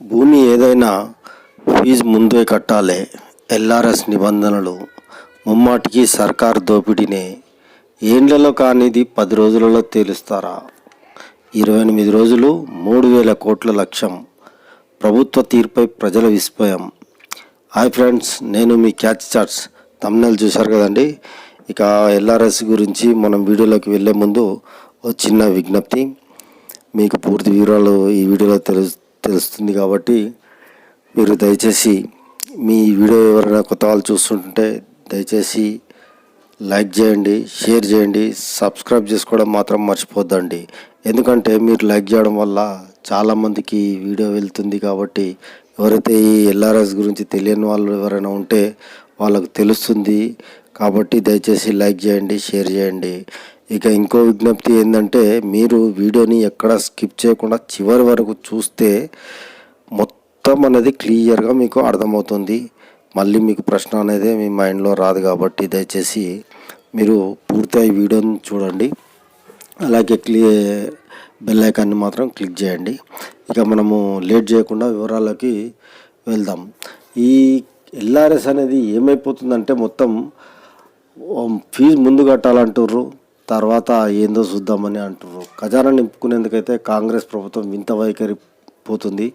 భూమి ఏదైనా ఫీజు ముందే కట్టాలి ఎల్ఆర్ఎస్ నిబంధనలు. ముమ్మాటికి సర్కార్ దోపిడీనే. ఏండ్లలో కానిది పది రోజులలో తేలుస్తారా? ఇరవై ఎనిమిది రోజులు మూడు వేల కోట్ల లక్ష్యం. ప్రభుత్వ తీర్పై ప్రజల విస్మయం. హాయ్ ఫ్రెండ్స్ నేను మీ క్యాచ్ చాట్స్. తమ్నెల్ చూశారు కదండి? ఇక ఎల్ఆర్ఎస్ గురించి మనం వీడియోలోకి వెళ్ళే ముందు ఒక చిన్న విజ్ఞప్తి. మీకు పూర్తి వివరాలు ఈ వీడియోలో తెలుసు తెలుస్తుంది కాబట్టి మీరు దయచేసి మీ వీడియో ఎవరైనా కొత్త వాళ్ళు చూస్తుంటే దయచేసి లైక్ చేయండి షేర్ చేయండి సబ్స్క్రైబ్ చేసుకోవడం మాత్రం మర్చిపోద్దండి. ఎందుకంటే మీరు లైక్ చేయడం వల్ల చాలామందికి వీడియో వెళ్తుంది కాబట్టి ఎవరైతే ఈ ఎల్ఆర్ఎస్ గురించి తెలియని వాళ్ళు ఎవరైనా ఉంటే వాళ్ళకు తెలుస్తుంది కాబట్టి దయచేసి లైక్ చేయండి షేర్ చేయండి. ఇక ఇంకో విజ్ఞప్తి ఏంటంటే మీరు వీడియోని ఎక్కడ స్కిప్ చేయకుండా చివరి వరకు చూస్తే మొత్తం అనేది క్లియర్గా మీకు అర్థమవుతుంది. మళ్ళీ మీకు ప్రశ్న అనేది మీ మైండ్లో రాదు కాబట్టి దయచేసి మీరు పూర్తి వీడియోని చూడండి. అలాగే క్లియర్ బెల్ ఐకాన్ని మాత్రం క్లిక్ చేయండి. ఇక మనము లేట్ చేయకుండా వివరాలకి వెళ్దాం. ఈ ఎల్ఆర్ఎస్ అనేది ఏమైపోతుందంటే మొత్తం ఫీజు ముందు కట్టాలంటుర్రు. తర్వాత ఏందో చూద్దామని అంటుర్రు. ఖజానా నింపుకునేందుకైతే కాంగ్రెస్ ప్రభుత్వం వింత వైఖరి పోతుంది.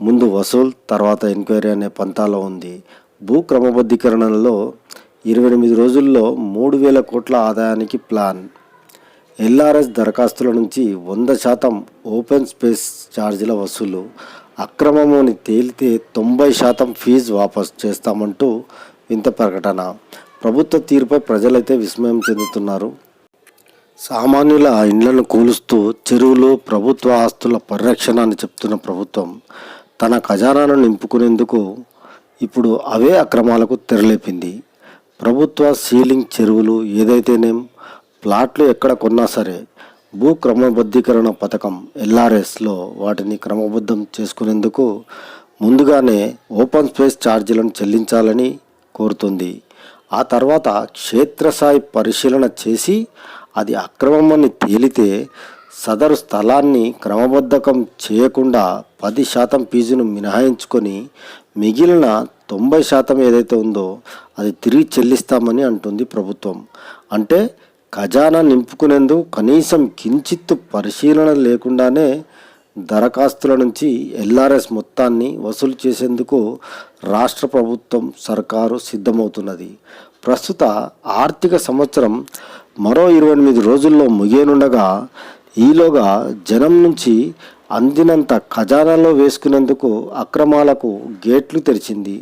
ముందు వసూల్ తర్వాత ఎంక్వైరీ అనే పంతాలో ఉంది. భూ క్రమబద్ధీకరణలో ఇరవై ఎనిమిది రోజుల్లో మూడు వేల కోట్ల ఆదాయానికి ప్లాన్. ఎల్ఆర్ఎస్ దరఖాస్తుల నుంచి వంద శాతం ఓపెన్ స్పేస్ ఛార్జీల వసూలు. అక్రమమని తేలితే తొంభై శాతం ఫీజు వాపస్ చేస్తామంటూ వింత ప్రకటన. ప్రభుత్వ తీరుపై ప్రజలైతే విస్మయం చెందుతున్నారు. సామాన్యుల ఇండ్లను కూలుస్తూ చెరువులు ప్రభుత్వ ఆస్తుల పరిరక్షణ అని చెప్తున్న ప్రభుత్వం తన ఖజానాను నింపుకునేందుకు ఇప్పుడు అవే అక్రమాలకు తెరలేపింది. ప్రభుత్వ సీలింగ్ చెరువులు ఏదైతేనేం ప్లాట్లు ఎక్కడ కొన్నా సరే భూ క్రమబద్ధీకరణ పథకం ఎల్ఆర్ఎస్లో వాటిని క్రమబద్ధం చేసుకునేందుకు ముందుగానే ఓపెన్ స్పేస్ ఛార్జీలను చెల్లించాలని కోరుతుంది. ఆ తర్వాత క్షేత్రస్థాయి పరిశీలన చేసి అది అక్రమమని తేలితే సదరు స్థలాన్ని క్రమబద్ధకం చేయకుండా పది శాతం ఫీజును మినహాయించుకొని మిగిలిన తొంభై శాతం ఏదైతే ఉందో అది తిరిగి చెల్లిస్తామని అంటుంది ప్రభుత్వం. అంటే ఖజానా నింపుకునేందుకు కనీసం కించిత్తు పరిశీలన లేకుండానే దరఖాస్తుల నుంచి ఎల్ఆర్ఎస్ మొత్తాన్ని వసూలు చేసేందుకు రాష్ట్ర ప్రభుత్వం సర్కారు సిద్ధమవుతున్నది. ప్రస్తుత ఆర్థిక సంవత్సరం మరో ఇరవై ఎనిమిది రోజుల్లో ముగియనుండగా ఈలోగా జనం నుంచి అందినంత ఖజానాలో వేసుకునేందుకు అక్రమాలకు గేట్లు తెరిచింది.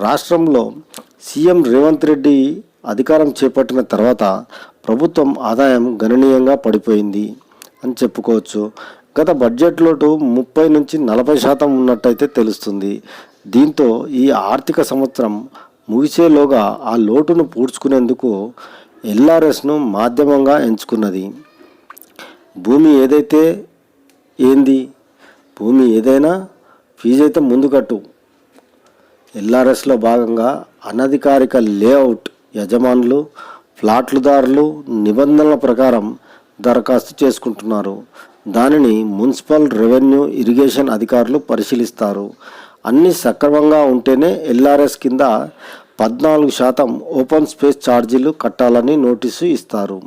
రాష్ట్రంలో సీఎం రేవంత్ రెడ్డి అధికారం చేపట్టిన తర్వాత ప్రభుత్వం ఆదాయం గణనీయంగా పడిపోయింది అని చెప్పుకోవచ్చు. గత బడ్జెట్ లోటు ముప్పై నుంచి నలభై శాతం ఉన్నట్టయితే తెలుస్తుంది. దీంతో ఈ ఆర్థిక సంవత్సరం ముగిసేలోగా ఆ లోటును పూడ్చుకునేందుకు ఎల్ఆర్ఎస్ను మాధ్యమంగా ఎంచుకున్నది. భూమి ఏదైతే ఏంది? భూమి ఏదైనా ఫీజు అయితే ముందు కట్టు. ఎల్ఆర్ఎస్లో భాగంగా అనధికారిక లేఅవుట్ యజమానులు ఫ్లాట్లుదారులు నిబంధనల ప్రకారం దరఖాస్తు చేసుకుంటున్నారు. దానిని మున్సిపల్ రెవెన్యూ ఇరిగేషన్ అధికారులు పరిశీలిస్తారు. అన్నీ సక్రమంగా ఉంటేనే ఎల్ఆర్ఎస్ కింద పద్నాలుగు శాతం ఓపెన్ స్పేస్ ఛార్జీలు కట్టాలని నోటీసు ఇస్తారు.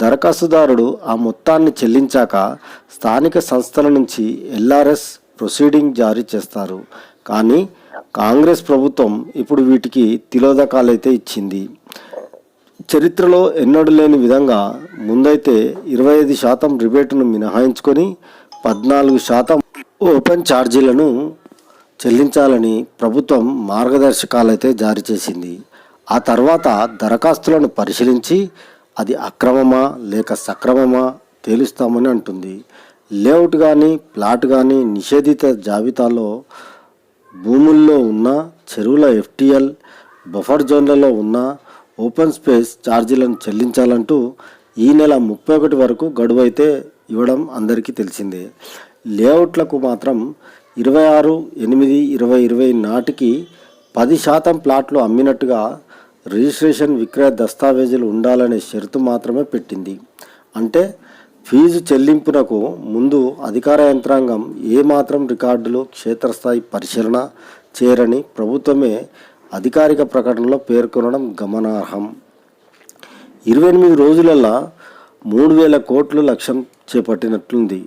దరఖాస్తుదారుడు ఆ మొత్తాన్ని చెల్లించాక స్థానిక సంస్థల నుంచి ఎల్ఆర్ఎస్ ప్రొసీడింగ్ జారీ చేస్తారు. కానీ కాంగ్రెస్ ప్రభుత్వం ఇప్పుడు వీటికి తిలోదకాలైతే ఇచ్చింది. చరిత్రలో ఎన్నడూ లేని విధంగా ముందైతే ఇరవై ఐదు శాతం రిబేటును మినహాయించుకొని పద్నాలుగు శాతం ఓపెన్ ఛార్జీలను చెల్లించాలని ప్రభుత్వం మార్గదర్శకాలైతే జారీ చేసింది. ఆ తర్వాత దరఖాస్తులను పరిశీలించి అది అక్రమమా లేక సక్రమమా తేలుస్తామని అంటుంది. లేఅవుట్ కానీ ప్లాట్ కానీ నిషేధిత జాబితాలో భూముల్లో ఉన్న చెరువుల ఎఫ్టీఎల్ బఫర్ జోన్లలో ఉన్న ఓపెన్ స్పేస్ ఛార్జీలను చెల్లించాలంటూ ఈ నెల ముప్పై ఒకటి వరకు గడువు అయితే ఇవ్వడం అందరికీ తెలిసిందే. లేఅవుట్లకు మాత్రం ఇరవై ఆరు ఎనిమిది ఇరవై ఇరవై నాటికి పది శాతం ప్లాట్లు అమ్మినట్టుగా రిజిస్ట్రేషన్ విక్రయ దస్తావేజులు ఉండాలనే షరతు మాత్రమే పెట్టింది. అంటే ఫీజు చెల్లింపునకు ముందు అధికార యంత్రాంగం ఏమాత్రం రికార్డులు క్షేత్రస్థాయి పరిశీలన చేరని ప్రభుత్వమే అధికారిక ప్రకటనలో పేర్కొనడం గమనార్హం. ఇరవై ఎనిమిది రోజులల్లా మూడు వేల కోట్లు లక్ష్యం చేపట్టినట్లుంది.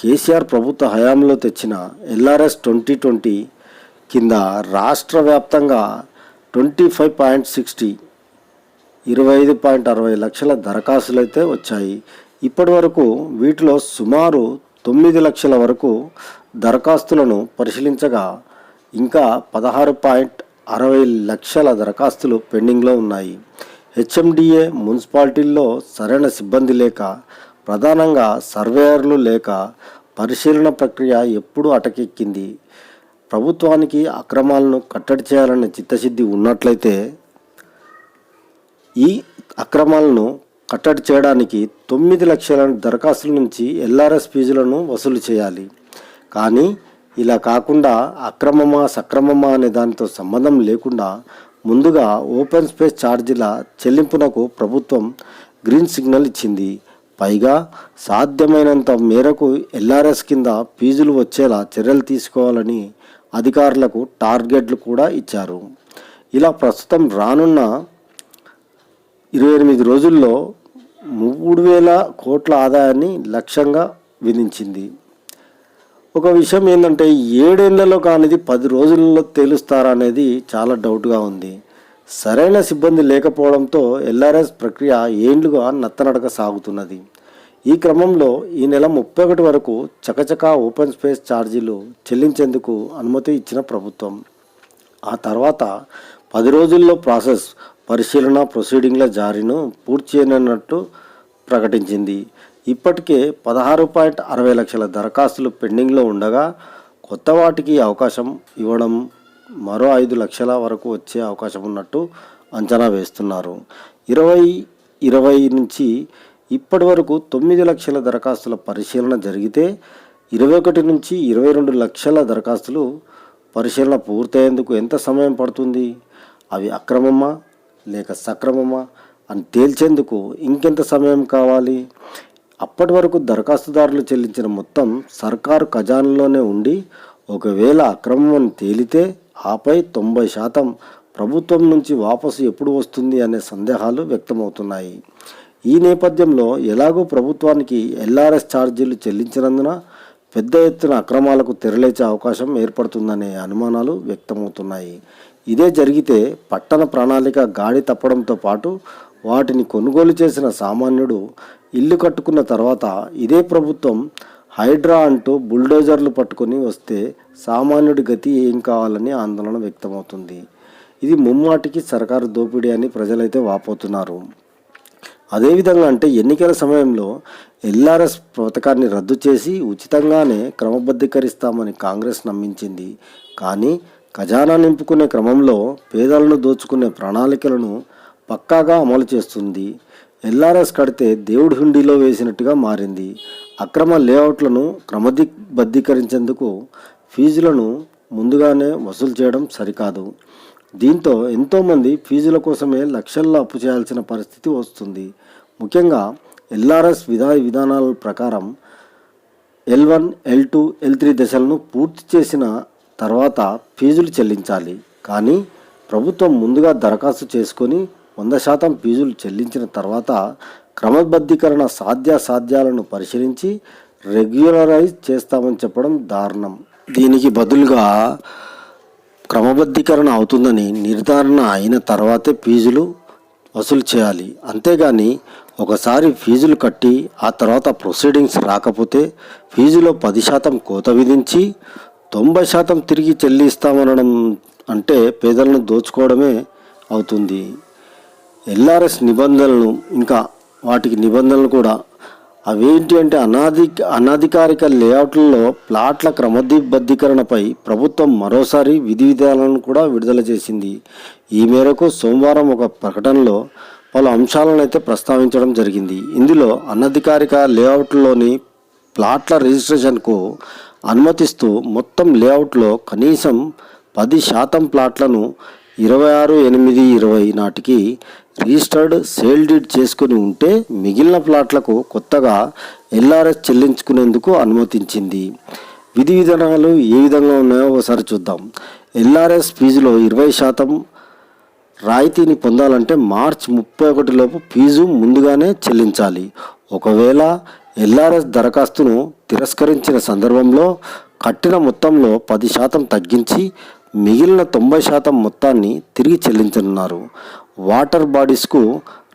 కేసీఆర్ ప్రభుత్వ హయాంలో తెచ్చిన ఎల్ఆర్ఎస్ ట్వంటీ ట్వంటీ కింద రాష్ట్ర వ్యాప్తంగా ట్వంటీ ఫైవ్ పాయింట్ సిక్స్టీ ఇరవై ఐదు పాయింట్ అరవై లక్షల దరఖాస్తులు అయితే వచ్చాయి. ఇప్పటి వరకు వీటిలో సుమారు తొమ్మిది లక్షల వరకు దరఖాస్తులను పరిశీలించగా ఇంకా పదహారు పాయింట్ అరవై లక్షల దరఖాస్తులు పెండింగ్లో ఉన్నాయి. హెచ్ఎండిఏ మున్సిపాలిటీల్లో సరైన సిబ్బంది లేక ప్రధానంగా సర్వేయర్లు లేక పరిశీలన ప్రక్రియ ఎప్పుడు అటకెక్కింది. ప్రభుత్వానికి అక్రమాలను కట్టడి చేయాలనే చిత్తశుద్ధి ఉన్నట్లయితే ఈ అక్రమాలను కట్టడి చేయడానికి తొమ్మిది లక్షల దరఖాస్తుల నుంచి ఎల్ఆర్ఎస్ ఫీజులను వసూలు చేయాలి. కానీ ఇలా కాకుండా అక్రమమా సక్రమమా అనే దానితో సంబంధం లేకుండా ముందుగా ఓపెన్ స్పేస్ ఛార్జీల చెల్లింపునకు ప్రభుత్వం గ్రీన్ సిగ్నల్ ఇచ్చింది. పైగా సాధ్యమైనంత మేరకు ఎల్ఆర్ఎస్ కింద ఫీజులు వచ్చేలా చర్యలు తీసుకోవాలని అధికారులకు టార్గెట్లు కూడా ఇచ్చారు. ఇలా ప్రస్తుతం రానున్న ఇరవై ఎనిమిది రోజుల్లో మూడు వేల కోట్ల ఆదాయాన్ని లక్ష్యంగా విధించింది. ఒక విషయం ఏంటంటే ఏడేళ్ళలో కానిది పది రోజుల్లో తేలుస్తారా అనేది చాలా డౌట్గా ఉంది. సరైన సిబ్బంది లేకపోవడంతో ఎల్ఆర్ఎస్ ప్రక్రియ ఏండ్లుగా నత్తనడక సాగుతున్నది. ఈ క్రమంలో ఈ నెల ముప్పై ఒకటి వరకు చకచకా ఓపెన్ స్పేస్ ఛార్జీలు చెల్లించేందుకు అనుమతి ఇచ్చిన ప్రభుత్వం. ఆ తర్వాత పది రోజుల్లో ప్రాసెస్ పరిశీలన ప్రొసీడింగ్ల జారీను పూర్తి చేయనున్నట్టు ప్రకటించింది. ఇప్పటికే పదహారు పాయింట్ అరవై లక్షల దరఖాస్తులు పెండింగ్లో ఉండగా కొత్త వాటికి అవకాశం ఇవ్వడం మరో ఐదు లక్షల వరకు వచ్చే అవకాశం ఉన్నట్టు అంచనా వేస్తున్నారు. ఇరవై ఇరవై నుంచి ఇప్పటి వరకు తొమ్మిది లక్షల దరఖాస్తుల పరిశీలన జరిగితే ఇరవై ఒకటి నుంచి ఇరవై రెండు లక్షల దరఖాస్తులు పరిశీలన పూర్తయ్యేందుకు ఎంత సమయం పడుతుంది? అవి అక్రమమా? లేక సక్రమమా? అని తేల్చేందుకు ఇంకెంత సమయం కావాలి? అప్పటి వరకు దరఖాస్తుదారులు చెల్లించిన మొత్తం సర్కారు ఖజానాలోనే ఉండి ఒకవేళ అక్రమం తేలితే ఆపై తొంభై శాతం ప్రభుత్వం నుంచి వాపసు ఎప్పుడు వస్తుంది అనే సందేహాలు వ్యక్తమవుతున్నాయి. ఈ నేపథ్యంలో ఎలాగో ప్రభుత్వానికి ఎల్ఆర్ఎస్ ఛార్జీలు చెల్లించినందున పెద్ద ఎత్తున అక్రమాలకు తెరలేచే అవకాశం ఏర్పడుతుందనే అనుమానాలు వ్యక్తమవుతున్నాయి. ఇదే జరిగితే పట్టణ ప్రణాళిక గాడి తప్పడంతో పాటు వాటిని కొనుగోలు చేసిన సామాన్యుడు ఇల్లు కట్టుకున్న తర్వాత ఇదే ప్రభుత్వం హైడ్రా అంటూ బుల్డోజర్లు పట్టుకొని వస్తే సామాన్యుడి గతి ఏం కావాలని ఆందోళన వ్యక్తమవుతుంది. ఇది ముమ్మాటికి సర్కారు దోపిడీ అని ప్రజలైతే వాపోతున్నారు. అదేవిధంగా అంటే ఎన్నికల సమయంలో ఎల్ఆర్ఎస్ పథకాన్ని రద్దు చేసి ఉచితంగానే క్రమబద్ధీకరిస్తామని కాంగ్రెస్ నమ్మించింది. కానీ ఖజానా నింపుకునే క్రమంలో పేదలను దోచుకునే ప్రణాళికలను పక్కాగా అమలు చేస్తుంది. ఎల్ఆర్ఎస్ కడితే దేవుడి హుండీలో వేసినట్టుగా మారింది. అక్రమ లేఅవుట్లను క్రమబద్ధీకరించేందుకు ఫీజులను ముందుగానే వసూలు చేయడం సరికాదు. దీంతో ఎంతోమంది ఫీజుల కోసమే లక్షల్లో అప్పు చేయాల్సిన పరిస్థితి వస్తుంది. ముఖ్యంగా ఎల్ఆర్ఎస్ విధా విధానాల ప్రకారం L one L two L three దశలను పూర్తి చేసిన తర్వాత ఫీజులు చెల్లించాలి. కానీ ప్రభుత్వం ముందుగా దరఖాస్తు చేసుకొని వంద శాతం ఫీజులు చెల్లించిన తర్వాత క్రమబద్ధీకరణ సాధ్యాసాధ్యాలను పరిశీలించి రెగ్యులరైజ్ చేస్తామని చెప్పడం దారుణం. దీనికి బదులుగా క్రమబద్ధీకరణ అవుతుందని నిర్ధారణ అయిన తర్వాతే ఫీజులు వసూలు చేయాలి. అంతేగాని ఒకసారి ఫీజులు కట్టి ఆ తర్వాత ప్రొసీడింగ్స్ రాకపోతే ఫీజులో పది శాతం కోత విధించి తొంభై శాతం తిరిగి చెల్లిస్తామనడం అంటే పేదలను దోచుకోవడమే అవుతుంది. ఎల్ఆర్ఎస్ నిబంధనలను ఇంకా వాటికి నిబంధనలు కూడా. అవేంటి అంటే అనాధి అనధికారిక లేఅవుట్లలో ప్లాట్ల క్రమబద్ధీకరణపై ప్రభుత్వం మరోసారి విధి విధానాలను కూడా విడుదల చేసింది. ఈ మేరకు సోమవారం ఒక ప్రకటనలో పలు అంశాలను అయితే ప్రస్తావించడం జరిగింది. ఇందులో అనధికారిక లేఅవుట్లోని ప్లాట్ల రిజిస్ట్రేషన్కు అనుమతిస్తూ మొత్తం లేఅవుట్లో కనీసం పది శాతం ప్లాట్లను ఇరవై ఆరు ఎనిమిది ఇరవై నాటికి రిజిస్టర్డ్ సేల్ డీడ్ చేసుకుని ఉంటే మిగిలిన ప్లాట్లకు కొత్తగా ఎల్ఆర్ఎస్ చెల్లించుకునేందుకు అనుమతించింది. విధి విధానాలు ఏ విధంగా ఉన్నాయో ఒకసారి చూద్దాం. ఎల్ఆర్ఎస్ ఫీజులో ఇరవై శాతం రాయితీని పొందాలంటే మార్చ్ ముప్పై ఒకటిలోపు ఫీజు ముందుగానే చెల్లించాలి. ఒకవేళ ఎల్ఆర్ఎస్ దరఖాస్తును తిరస్కరించిన సందర్భంలో కట్టిన మొత్తంలో పది శాతం తగ్గించి మిగిలిన తొంభై శాతం మొత్తాన్ని తిరిగి చెల్లించనున్నారు. వాటర్ బాడీస్కు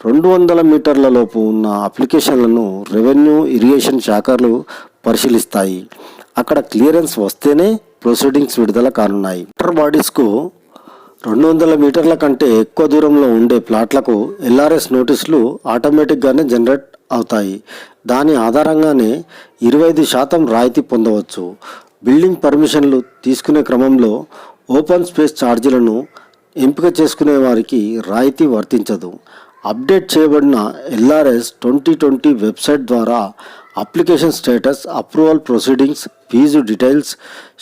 రెండు వందల మీటర్ల లోపు ఉన్న అప్లికేషన్లను రెవెన్యూ ఇరిగేషన్ శాఖలు పరిశీలిస్తాయి. అక్కడ క్లియరెన్స్ వస్తేనే ప్రొసీడింగ్స్ విడుదల కానున్నాయి. వాటర్ బాడీస్కు రెండు వందల మీటర్ల కంటే ఎక్కువ దూరంలో ఉండే ప్లాట్లకు ఎల్ఆర్ఎస్ నోటీసులు ఆటోమేటిక్గానే జనరేట్ అవుతాయి. దాని ఆధారంగానే ఇరవై ఐదు శాతం రాయితీ పొందవచ్చు. బిల్డింగ్ పర్మిషన్లు తీసుకునే క్రమంలో ఓపెన్ స్పేస్ ఛార్జీలను ఎంపిక చేసుకునే వారికి రాయితీ వర్తించదు. అప్డేట్ చేయబడిన ఎల్ఆర్ఎస్ ట్వంటీ ట్వంటీ వెబ్సైట్ ద్వారా application status approval proceedings fee details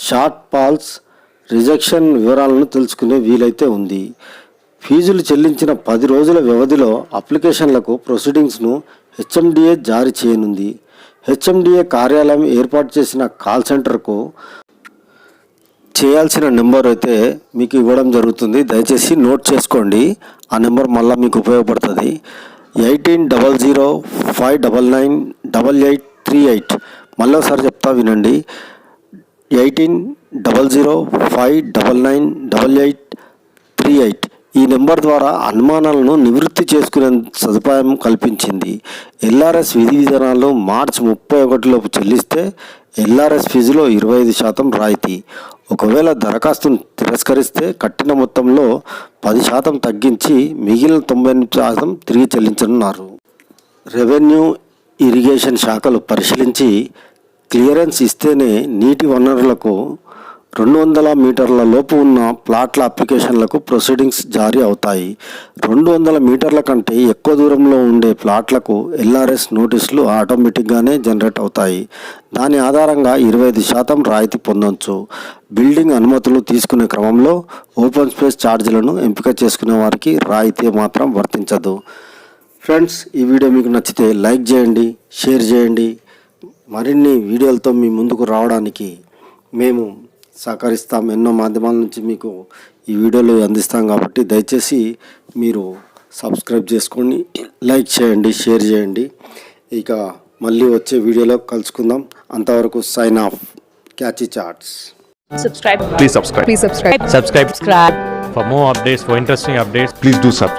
short falls rejection వివరాలను తెలుసుకునే వీలైతే ఉంది. ఫీజులు చెల్లించిన పది రోజుల వ్యవధిలో అప్లికేషన్లకు ప్రొసీడింగ్స్ను హెచ్ఎండిఏ జారీ చేయనుంది. హెచ్ఎండిఏ కార్యాలయం ఏర్పాటు చేసిన కాల్ సెంటర్కు చేయాల్సిన నెంబర్ అయితే మీకు ఇవ్వడం జరుగుతుంది. దయచేసి నోట్ చేసుకోండి. ఆ నెంబర్ మళ్ళీ మీకు ఉపయోగపడుతుంది. Eighteen double zero five double nine double eight three eight. మళ్ళీ ఒకసారి చెప్తా వినండి. Eighteen double zero five double nine double eight three eight. ఈ నెంబర్ ద్వారా అనుమానాలను నివృత్తి చేసుకునే సదుపాయం కల్పించింది. ఎల్ఆర్ఎస్ విధి విధానాలు మార్చి ముప్పై ఒకటిలోపు చెల్లిస్తే ఎల్ఆర్ఎస్ ఫీజులో ఇరవై ఐదు శాతం రాయితీ. ఒకవేళ దరఖాస్తును తిరస్కరిస్తే కట్టిన మొత్తంలో పది శాతం తగ్గించి మిగిలిన తొంభై ఎనిమిది శాతం తిరిగి చెల్లించనున్నారు. రెవెన్యూ ఇరిగేషన్ శాఖలు పరిశీలించి క్లియరెన్స్ ఇస్తేనే నీటి వనరులకు రెండు వందల మీటర్ల లోపు ఉన్న ప్లాట్ల అప్లికేషన్లకు ప్రొసీడింగ్స్ జారీ అవుతాయి. రెండు వందల మీటర్ల కంటే ఎక్కువ దూరంలో ఉండే ప్లాట్లకు ఎల్ఆర్ఎస్ నోటీసులు ఆటోమేటిక్గానే జనరేట్ అవుతాయి. దాని ఆధారంగా ఇరవై ఐదు శాతం రాయితీ పొందొచ్చు. బిల్డింగ్ అనుమతులు తీసుకునే క్రమంలో ఓపెన్ స్పేస్ ఛార్జీలను ఎంపిక చేసుకునే వారికి రాయితీ మాత్రం వర్తించదు. ఫ్రెండ్స్ ఈ వీడియో మీకు నచ్చితే లైక్ చేయండి షేర్ చేయండి. మరిన్ని వీడియోలతో మీ ముందుకు రావడానికి మేము సహకరిస్తాం. ఎన్నో మాధ్యమాల నుంచి మీకు ఈ వీడియోలు అందిస్తాం కాబట్టి దయచేసి మీరు సబ్స్క్రైబ్ చేసుకొని లైక్ చేయండి షేర్ చేయండి. ఇక మళ్ళీ వచ్చే వీడియోలో కలుసుకుందాం. అంతవరకు sign off catchy charts subscribe please subscribe please subscribe subscribe for more updates for interesting updates please do sub